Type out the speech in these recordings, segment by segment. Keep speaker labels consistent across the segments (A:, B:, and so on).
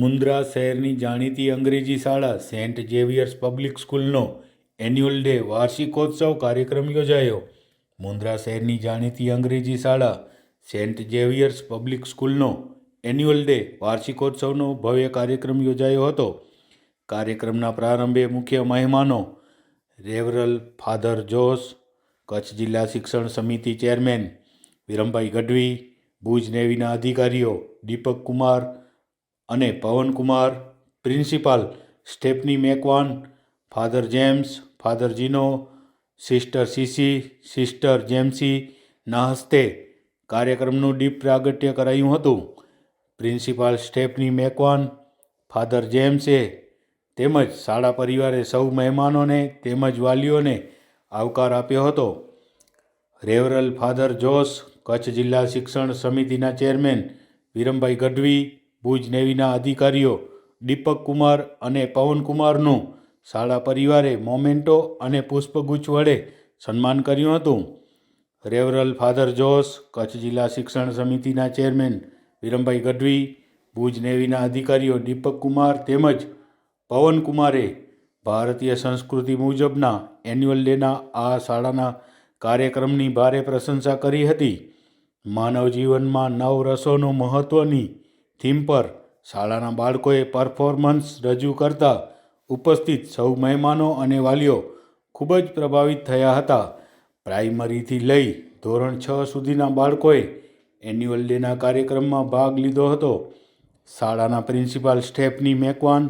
A: મુન્દ્રા શહેરની જાણીતી અંગ્રેજી શાળા સેન્ટ ઝેવિયર્સ પબ્લિક સ્કૂલનો એન્યુઅલ ડે વાર્ષિકોત્સવ કાર્યક્રમ યોજાયો. મુન્દ્રા શહેરની જાણીતી અંગ્રેજી શાળા સેન્ટ ઝેવિયર્સ પબ્લિક સ્કૂલનો એન્યુઅલ ડે વાર્ષિકોત્સવનો ભવ્ય કાર્યક્રમ યોજાયો હતો. કાર્યક્રમના પ્રારંભે મુખ્ય મહેમાનો રેવરલ ફાધર જોસ, કચ્છ જિલ્લા શિક્ષણ સમિતિ ચેરમેન વિરમભાઈ ગઢવી, ભુજ નેવીના અધિકારીઓ દીપક કુમાર અને Pawankumar, principal Stephanie Macwan, father James, father Gino, sister CC, sister જેમ્સી ના હસ્તે કાર્યક્રમનું દીપ પ્રાગટ્ય કરાયું હતું. પ્રિન્સિપાલ સ્ટેપની મેકવાન, ફાધર જેમ્સે તેમજ શાળા પરિવારે સૌ મહેમાનોને તેમજ વાલીઓને આવકાર આપ્યો હતો. રેવરલ ફાધર જોસ, કચ્છ જિલ્લા શિક્ષણ સમિતિના ચેરમેન વિરમભાઈ ગઢવી ભુજ નેવીના અધિકારીઓ દીપક કુમાર અને પવનકુમારનું શાળા પરિવારે મોમેન્ટો અને પુષ્પગુચ્છ વડે સન્માન કર્યું હતું. રેવરલ ફાધર જોસ કચ્છ જિલ્લા શિક્ષણ સમિતિના ચેરમેન વિરમભાઈ ગઢવી, ભુજ નેવીના અધિકારીઓ દીપક કુમાર તેમજ પવનકુમારે ભારતીય સંસ્કૃતિ મુજબના એન્યુઅલ ડેના આ શાળાના કાર્યક્રમની ભારે પ્રશંસા કરી હતી. માનવ જીવનમાં નવ રસોનું મહત્ત્વની થીમ પર શાળાના બાળકોએ પરફોર્મન્સ રજૂ કરતા ઉપસ્થિત સૌ મહેમાનો અને વાલીઓ ખૂબ જ પ્રભાવિત થયા હતા. પ્રાઇમરીથી લઈ ધોરણ છ સુધીના બાળકોએ એન્યુઅલ ડેના કાર્યક્રમમાં ભાગ લીધો હતો. શાળાના પ્રિન્સિપાલ સ્ટેફની મેકવાન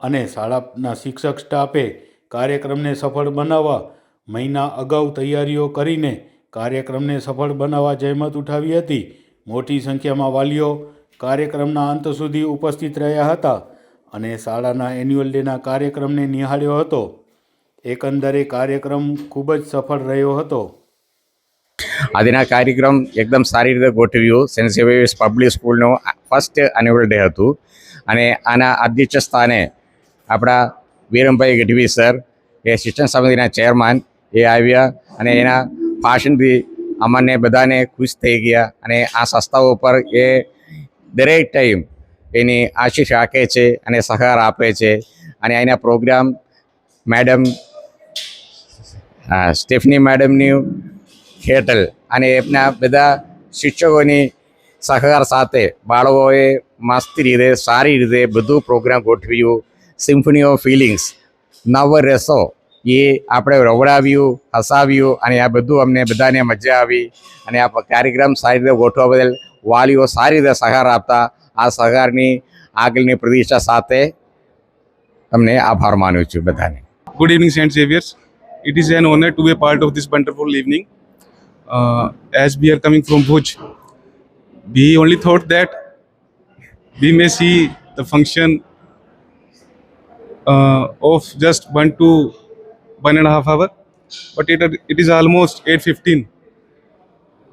A: અને શાળાના શિક્ષક સ્ટાફે કાર્યક્રમને સફળ બનાવવા મહિના અગાઉ તૈયારીઓ કરીને કાર્યક્રમને સફળ બનાવવા જહેમત ઉઠાવી હતી. મોટી સંખ્યામાં વાલીઓ કાર્યક્રમના અંત સુધી ઉપસ્થિત રહ્યા હતા અને શાળાના એન્યુઅલ ડેના કાર્યક્રમને નિહાળ્યો હતો. એકંદરે કાર્યક્રમ ખૂબ જ સફળ રહ્યો હતો.
B: આજના કાર્યક્રમ એકદમ સારી રીતે ગોઠવ્યો. સેન્ટ ઝેવિયર્સ પબ્લિક સ્કૂલનો ફર્સ્ટ એન્યુઅલ ડે હતું અને આના અધ્યક્ષ સ્થાને આપણા વિરમભાઈ ગઢવી સર, એ શિક્ષણ સમિતિના ચેરમેન, એ આવ્યા અને એના ભાષણથી અમને બધાને ખુશ થઈ ગયા અને આ સંસ્થાઓ પર એ દરેક ટાઈમ એની આશીષ રાખે છે અને સહકાર આપે છે. અને એના પ્રોગ્રામ મેડમ સ્ટેફની મેડમની હેટલ અને એમના બધા શિક્ષકોની સહકાર સાથે બાળકોએ મસ્તી રીતે, સારી રીતે બધું પ્રોગ્રામ ગોઠવ્યું. સિમ્ફની ઓફ ફિલિંગ્સ નવ રસો એ આપણે રવડાવ્યું, હસાવ્યું અને આ બધું અમને બધાને મજા આવી. અને આ કાર્યક્રમ સારી રીતે ગોઠવવા બદલ વાલીઓ સારી રીતે સહકાર આપતા આ સહકારની આગળની પ્રતિષ્ઠા સાથે અમને આભાર માનું છું બધાને
C: Saint Xavier's. It is an honor to be a part of this wonderful evening. Uh, as we are coming from Bhuj, we only thought that we may see the function uh, of just one to one and a half hour, but it, it is almost 8.15.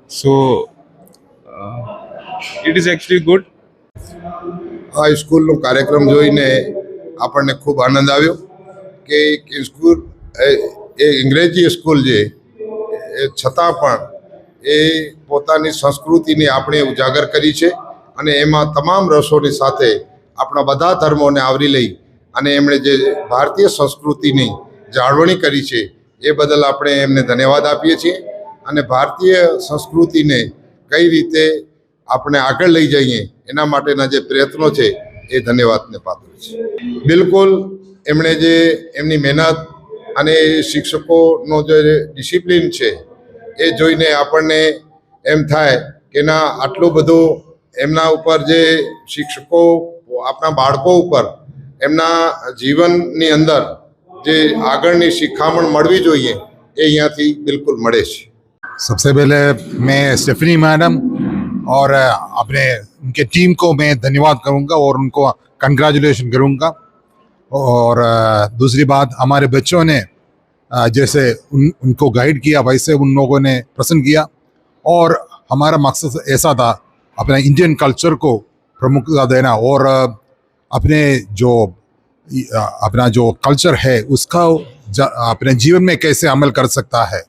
C: So, uh, it is actually good
D: આ સ્કૂલનો કાર્યક્રમ જોઈને આપણને ખૂબ આનંદ આવ્યો કે school, એ અંગ્રેજી school એ છતાં પણ એ પોતાની સંસ્કૃતિને આપણે ઉજાગર કરી છે અને એમાં તમામ રસોની સાથે આપણા બધા ધર્મોને આવરી લઈ અને એમણે જે ભારતીય સંસ્કૃતિની જાળવણી કરી છે એ બદલ આપણે એમને ધન્યવાદ આપીએ છીએ અને ભારતીય સંસ્કૃતિને કઈ રીતે આપણે આગળ લઈ જઈએ, એના માટેના જે પ્રયત્નો છે, એ ધન્યવાદને પાત્ર છે. બિલકુલ એમણે જે એમની મહેનત અને શિક્ષકોનો જે ડિસિપ્લિન છે, એ જોઈને આપણને એમ થાય કે ના, આટલું બધું એમના ઉપર જે શિક્ષકો, આપણા બાળકો ઉપર એમના જીવનની અંદર જે આગળની શિખામણ મળવી જોઈએ, એ અહીંયાથી બિલકુલ મળે છે.
E: સૌથી પહેલાં મેં સ્ટેફની મેડમ और अपने, उनके टीम को मैं धन्यवाद करूँगा और उनको कंग्रेचुलेशन करूँगा। और दूसरी बात, हमारे बच्चों ने जैसे उन, उनको गाइड किया, वैसे उन लोगों ने प्रसन्न किया। और हमारा मकसद ऐसा था, अपने इंडियन कल्चर को प्रमुखता देना और अपने जो अपना जो कल्चर है, उसका अपने जीवन में कैसे अमल कर सकता है।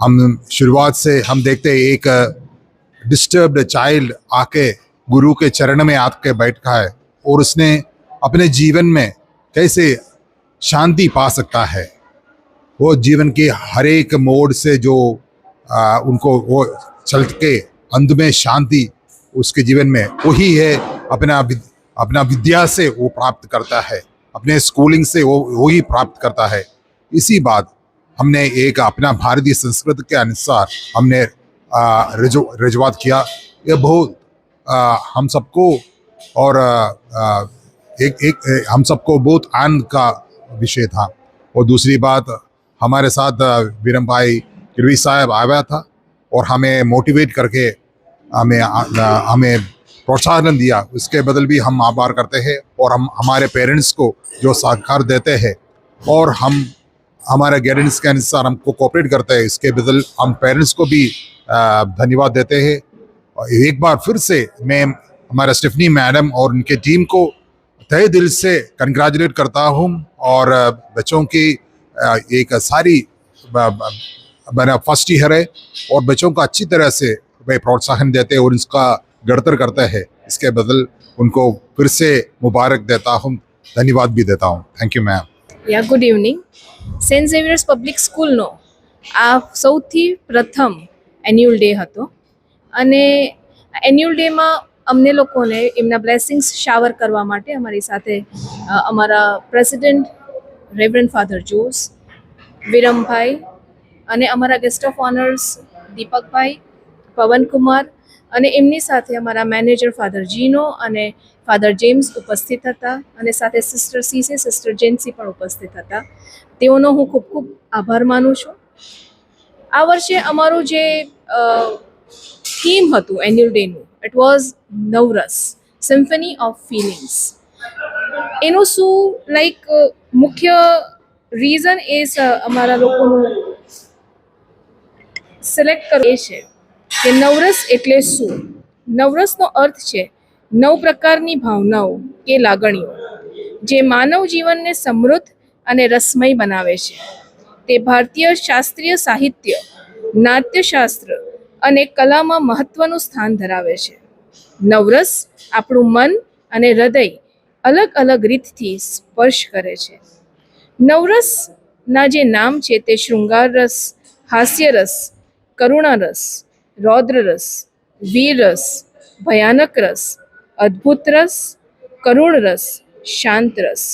E: हम शुरुआत से, हम देखते हैं, एक डिस्टर्ब्ड चाइल्ड आके गुरु के चरण में आके बैठा है और उसने अपने जीवन में कैसे शांति पा सकता है? वो जीवन के हर एक मोड़ से जो आ, उनको वो चल के अंत में शांति उसके जीवन में वही है अपना अपना विद्या से वो प्राप्त करता है। अपने स्कूलिंग से वो वही प्राप्त करता है। इसी बात हमने एक अपना भारतीय संस्कृति के अनुसार हमने आ, रजु किया। ये बहुत हम सबको और एक एक हम सबको बहुत आनंद का विषय था। और दूसरी बात हमारे साथ वीरम भाई किरवी साहब आया था और हमें मोटिवेट करके हमें हमें प्रोत्साहन दिया। उसके बदल भी हम आभार करते हैं और हम हमारे पेरेंट्स को जो सहकार देते हैं और हम हमारे गाइडेंस के अनुसार हमको कोऑपरेट करता है। इसके बदल हम पेरेंट्स को भी धन्यवाद देते हैं। और एक बार फिर से मैं हमारे स्टिफनी मैडम और उनके टीम को तय दिल से कंग्रेचुलेट करता हूँ और बच्चों की एक सारी मेरा फ़र्स्ट ईयर है और बच्चों को अच्छी तरह से वे प्रोत्साहन देते हैं और इसका गढ़तर करते हैं। इसके बदल उनको फिर से मुबारक देता हूँ, धन्यवाद भी देता हूँ। Thank you ma'am
F: yeah good evening saint Xavier's public સ્કૂલનો આ સૌથી પ્રથમ એન્યુઅલ ડે હતો. અને એન્યુઅલ ડેમાં અમને લોકોને એમના બ્લેસિંગ્સ શાવર કરવા માટે અમારી સાથે અમારા president reverend father Jose Virambhai અને અમારા guest of honours Deepakbhai, Pawankumar અને એમની સાથે અમારા મેનેજર ફાધર જીનો અને ફાધર જેમ્સ ઉપસ્થિત હતા અને સાથે સિસ્ટર સીસે સિસ્ટર જેન્સી પણ ઉપસ્થિત હતા. તેઓનો હું ખૂબ ખૂબ આભાર માનું છું. આ વર્ષે અમારું જે થીમ હતું annual ડેનું it was Navras symphony of feelings એનું શું લાઈક મુખ્ય રીઝન એ અમારા લોકોનું સિલેક્ટ કરવું એ છે. કે નવરસ એટલે શું? નવરસનો અર્થ છે નવ પ્રકારની ભાવનાઓ કે લાગણીઓ, જે માનવ જીવનને સમૃદ્ધ અને રસમય બનાવે છે. તે ભારતીય શાસ્ત્રીય સાહિત્ય, નાટ્યશાસ્ત્ર અને કલામાં મહત્વનું સ્થાન ધરાવે છે. નવરસ આપણું મન અને હૃદય અલગ અલગ રીતથી સ્પર્શ કરે છે. નવરસના જે નામ છે તે શૃંગાર રસ હાસ્ય રસ કરુણા રસ રૌદ્ર રસ, વીર રસ, ભયાનક રસ, અદ્ભુત રસ, કરુણ રસ, શાંત રસ.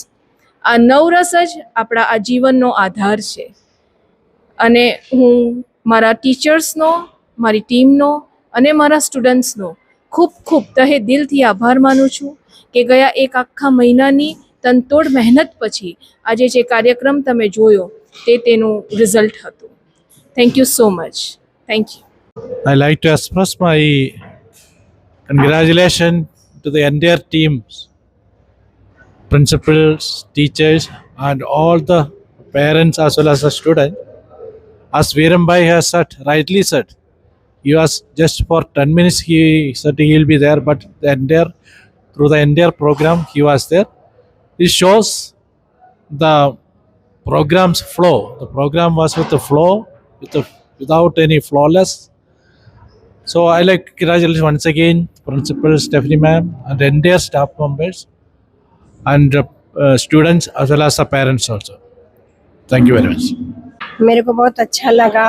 F: આ નવ રસ જ આપણા આ જીવનનો આધાર છે. અને હું મારા ટીચર્સનો, મારી ટીમનો અને મારા સ્ટુડન્ટ્સનો ખૂબ ખૂબ તહે દિલથી આભાર માનું છું કે ગયા એક આખા મહિનાની તનતોડ મહેનત પછી આજે જે કાર્યક્રમ તમે જોયો તે તેનું રિઝલ્ટ હતું. Thank you so much thank you
G: I like to express my congratulations to the entire teams, principals, teachers, and all the parents as well as the student. As Virambai has said, rightly said, he was just for 10 minutes he said he will be there, but the entire through the entire program he was there. It shows the program's flow. The program was with the flow, with the, without any flawless so I like to congratulate once again Principal Stephanie ma'am and the entire staff members and uh, uh, students as well as the parents also. Thank you very much.
H: मेरे को बहुत अच्छा लगा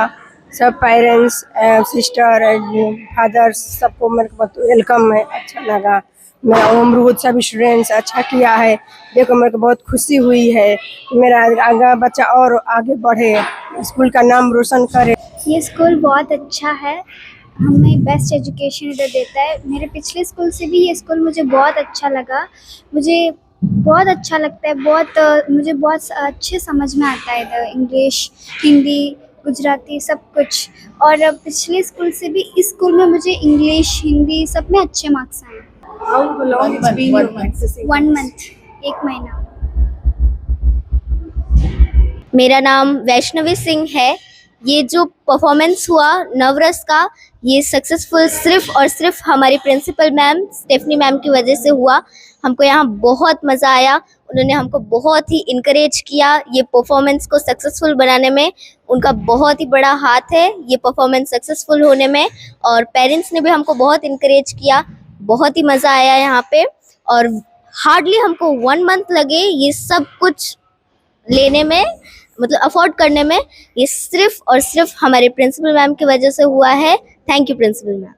H: सब parents sister father सबको मेरे को बहुत वेलकम है अच्छा लगा मेरा अमरूद सभी स्टूडेंट्स अच्छा किया है देखो मेरे को बहुत खुशी हुई है मेरा आगे बच्चा और आगे बढ़े स्कूल का नाम रोशन करे
I: ये स्कूल बहुत अच्छा है हमें बेस्ट एजुकेशन इधर देता है। मेरे पिछले स्कूल से भी ये स्कूल मुझे बहुत अच्छा लगा। मुझे बहुत अच्छा लगता है बहुत मुझे बहुत अच्छे समझ में आता है इधर इंग्लिश हिंदी गुजराती सब कुछ। और पिछले स्कूल से भी इस स्कूल में मुझे इंग्लिश हिंदी सब में अच्छे मार्क्स आए। वन मंथ एक महीना।
J: मेरा नाम वैष्णवी सिंह है। ये जो परफॉर्मेंस हुआ नवरस का, ये सक्सेसफुल सिर्फ़ और सिर्फ़ हमारी प्रिंसिपल मैम स्टेफनी मैम की वजह से हुआ। हमको यहाँ बहुत मज़ा आया। उन्होंने हमको बहुत ही इनकरेज किया ये परफॉर्मेंस को सक्सेसफुल बनाने में। उनका बहुत ही बड़ा हाथ है ये परफॉर्मेंस सक्सेसफुल होने में। और पेरेंट्स ने भी हमको बहुत इनकरेज किया। बहुत ही मज़ा आया यहाँ पे। और हार्डली हमको वन मंथ लगे ये सब कुछ लेने में। मतलब अफोर्ड करने में ये सिर्फ और सिर्फ हमारे प्रिंसिपल मैम की वजह से हुआ है थैंक यू प्रिंसिपल मैम